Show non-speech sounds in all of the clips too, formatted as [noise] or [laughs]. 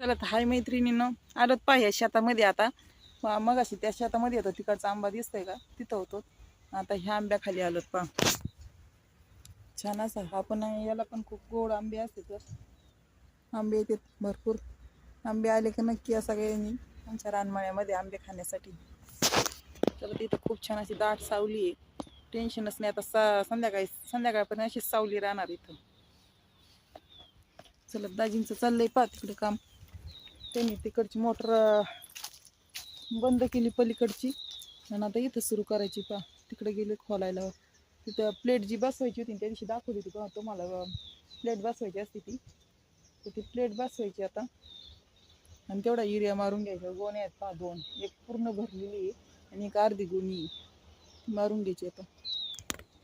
चला तर हाय मैत्रिणीनं. आलोत पाहिजे शेतामध्ये आता. मग अशी त्या शेतामध्ये येतो तिकडचा आंबा दिसतोय का? तिथं होतो. आता ह्या आंब्याखाली आलोत पा छान असा हा पण याला पण खूप गोड आंबे असते तर आंबे येतात भरपूर. आंबे आले की नक्की या सगळ्यांनी आमच्या रानमाळ्यामध्ये आंबे खाण्यासाठी. चला तिथं खूप छान अशी दाट सावली आहे. टेन्शनच नाही आता सा संध्याकाळी संध्याकाळपर्यंत अशीच सावली राहणार इथं. चला दाजींचं चाललंय पा तिकडे काम. त्यांनी तिकडची मोटर बंद केली पलीकडची. आणि आता इथं सुरू करायची पा तिकडे गेले खोलायला. तिथं प्लेट जी बसवायची होती त्या दिवशी दाखवली होती का तुम्हाला प्लेट बसवायची असते ती. तर ती प्लेट बसवायची आता. आणि तेवढा युरिया मारून घ्यायचा. गोण्या आहेत पहा दोन. एक पूर्ण भरलेली आहे आणि एक अर्धी गोणी मारून घ्यायची आता.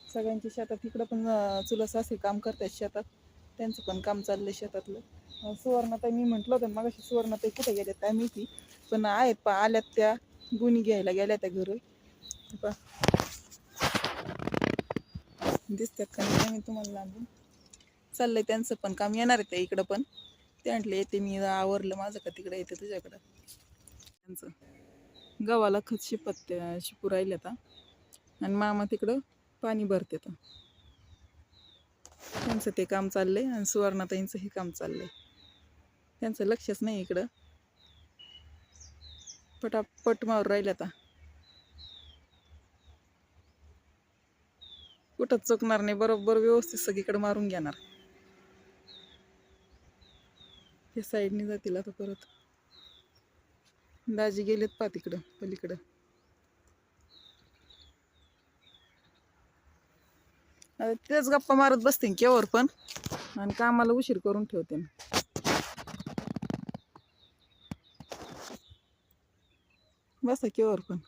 सगळ्यांच्या शेतात तिकडं पण चुलस असे काम करतात शेतात. त्यांचं पण काम चाललंय शेतातलं. अं, सुवर्णाताई मी म्हटलं होतं मग सुवर्णाताई कुठे गेल्या काय माहिती? पण आहेत पा आल्यात त्या गुणी घ्यायला गेल्या त्या घर. पा दिसतात का नाही मी तुम्हाला लागून. चाललंय त्यांचं पण काम येणार आहे त्या इकडं पण. ते म्हटले येते मी आवरलं माझं का तिकडे येते तुझ्याकडं. त्यांचं. गव्हाला खत शिपत शिपू राहिले आता आणि मामा तिकडं पाणी भरते तर त्यांचं ते काम चाललंय आणि सुवर्णाताईंचं हे काम चाललंय. त्यांचं लक्षच नाही इकडं. पटापट मावर राहिले आता. कुठंच चुकणार नाही बरोबर व्यवस्थित सगळीकडे मारून घेणार. त्या साईडने जातील आता परत. दाजी गेलेत पा तिकडं पलीकडं. तेच गप्पा मारत बसते केवर पण. आणि कामाला उशीर करून ठेवते बसा केवर पण.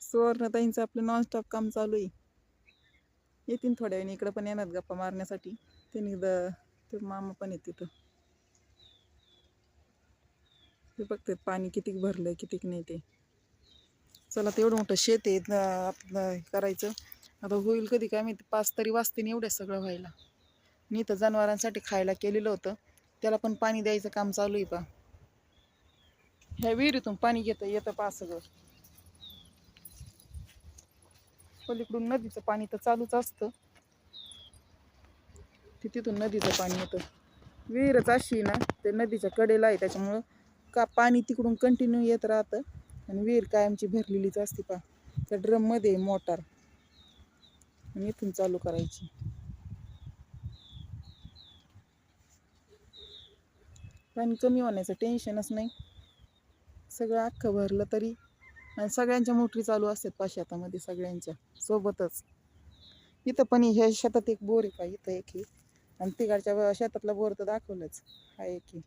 सुवर्णताईंचं आपलं नॉनस्टॉप काम चालू आहे. येतील थोड्या वेळी इकडं पण येणार गप्पा मारण्यासाठी. त्यांनी ते मामा पण येत तिथं. ते बघते पाणी कितीक भरलंय कितीक नाही ते. चला तेवढं मोठं शेत आहे आपलं करायचं. आता होईल कधी काय माहिती पाच तरी वाजते नाही सगळं व्हायला. मी तर जनावरांसाठी खायला केलेलं होतं. त्याला पण पाणी द्यायचं काम चालू आहे पा ह्या विहिरीतून पाणी घेतं येतं पा सगळं. पलीकडून नदीचं पाणी तर चालूच असतं. ते तिथून नदीचं पाणी येतं. विहीरच अशी ना ते नदीच्या कडेला आहे त्याच्यामुळं का पाणी तिकडून कंटिन्यू येत राहतं. आणि विहीर कायमची भरलेलीच असते पा त्या ड्रममध्ये मोटार. आणि इथून चालू करायची. पाणी कमी होण्याचं टेन्शनच नाही. सगळं अख्खं भरलं तरी. आणि सगळ्यांच्या मोटरी चालू असतात पा शेतामध्ये सगळ्यांच्या. सोबतच. इथं पण ह्या शेतात एक बोर आहे का इथं एक आहे. आणि तिकडच्या शेतातला बोर तर दाखवलंच. हा एक आहे.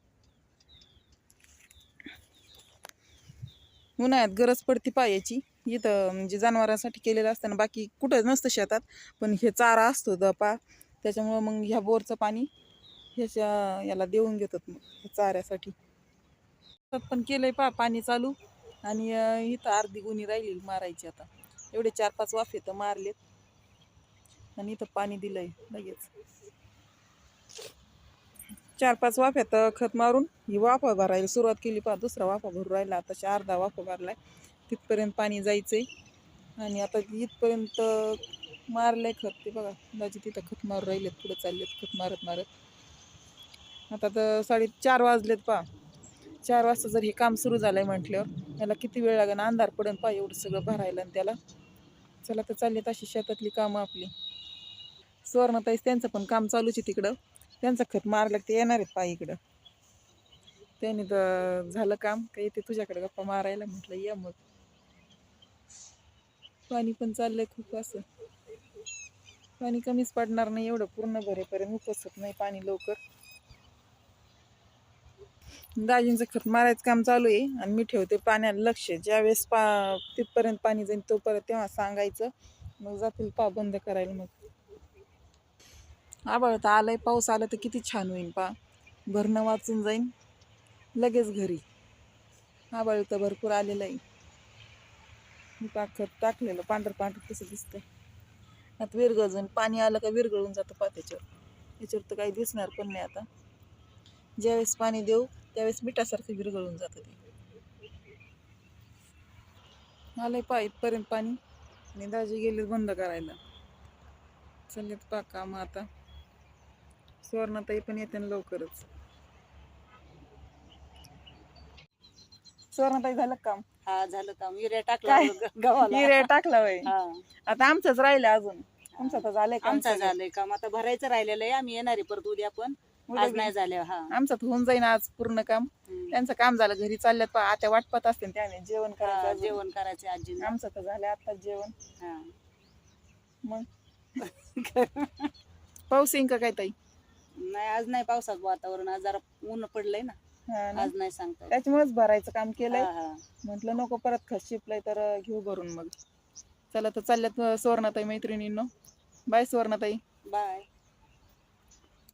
उन्हाळ्यात गरज पडती पायाची. इथं म्हणजे जनावरांसाठी केलेलं असतं ना बाकी कुठं नसतं शेतात. पण हे चारा असतो दपा त्याच्यामुळं मग ह्या बोरचं पाणी ह्याच्या याला देऊन घेतात मग चाऱ्यासाठी. शेतात पण केलंय पा पाणी चालू. आणि इथं अर्धी गुणी राहिली मारायची आता. एवढे चार पाच वाफे तर मारलेत. आणि इथं पाणी दिलंय लगेच. चार पाच वाफ्यात खत मारून ही वाफा भरायला सुरुवात केली. पहा दुसरा वाफा भरू राहिला. आता चार अर्धा वाफा भरला आहे तिथपर्यंत पाणी जायचं आहे आणि आता इथपर्यंत मारलंय खत ते बघा. दाजी तिथं खत मारून राहिलेत पुढे चाललेत खत मारत मारत. आता तर साडेचार वाजलेत पहा. चार वाजता जर हे काम सुरू झालंय म्हटल्यावर याला किती वेळ लागेल? अंधार पडेल पहा एवढं सगळं भरायला आणि त्याला. चला तर चाललेत अशी शेतातली कामं आपली. सुवर्णताईस त्यांचं पण काम चालूच आहे तिकडं. त्यांचं खत मारलं ते येणार आहेत पाय इकडं. त्याने तर झालं काम काही येते तुझ्याकडे गप्पा मारायला म्हटलं या मग. पाणी पण चाललंय खूप असं. पाणी कमीच पडणार नाही एवढं पूर्ण भरेपर्यंत उपसत नाही पाणी लवकर. दाजींचं खत मारायचं काम चालू आहे आणि मी ठेवते पाण्याला लक्ष. ज्यावेळेस पा तिथपर्यंत पाणी जाईल तोपर्यंत तेव्हा सांगायचं. मग जातील पा बंद करायला मग. आबाळ तर आलं आहे पाऊस आला तर किती छान होईल पा भरणं वाचून जाईन. लगेच घरी. आबाळ तर भरपूर आलेलं आहे. मी पाखर टाकलेलं पांढरं पांढरं कसं दिसतंय. आता विरगळून पाणी आलं का विरगळून जातं पा त्याच्यावर. त्याच्यावर तर काही दिसणार पण नाही आता. ज्यावेळेस पाणी देऊ त्यावेळेस मिठासारखं विरघळून जातं ते. आलंय पा इथपर्यंत पाणी. आणि दाजी गेले बंद करायला. चाललेत पा काम आता. सुवर्णाताई पण येते ना लवकरच. सुवर्णाताई झालं काम? हा झालं काम. युरिया टाकला काय? ग- गव्हाला. हिरे टाकला वय हा. आता आमचंच राहिलं अजून. आमचं तर झालंय काम आमचा सगळं. झालंय काम. आता भरायचं राहिलेलं आहे. आम्ही येणार आहे परत उद्या पण. उद्या आज नाही झालं हा. आमचं तर होऊन जाईन आज पूर्ण काम. हम्म. त्यांचं काम झालं घरी चालल्यात आता वाटपत असते त्याने जेवण हा, करायचं अजून. जेवण करायचे आजी आमचं तर झालं आता जेवण. मग? [laughs] पाऊस येईन का काय ताई? नाही आज नाही पावसाचं वातावरण आज जरा ऊन पडलंय ना हा ना. आज नाही सांगता येत. त्याच्यामुळेच भरायचं काम केलंय हा, हा. म्हटलं नको परत खत शिपलंय तर घेऊ भरून मग चला तर चालल्यात अं, सुवर्णाताई मैत्रिणींनो बाय सुवर्णाताई बाय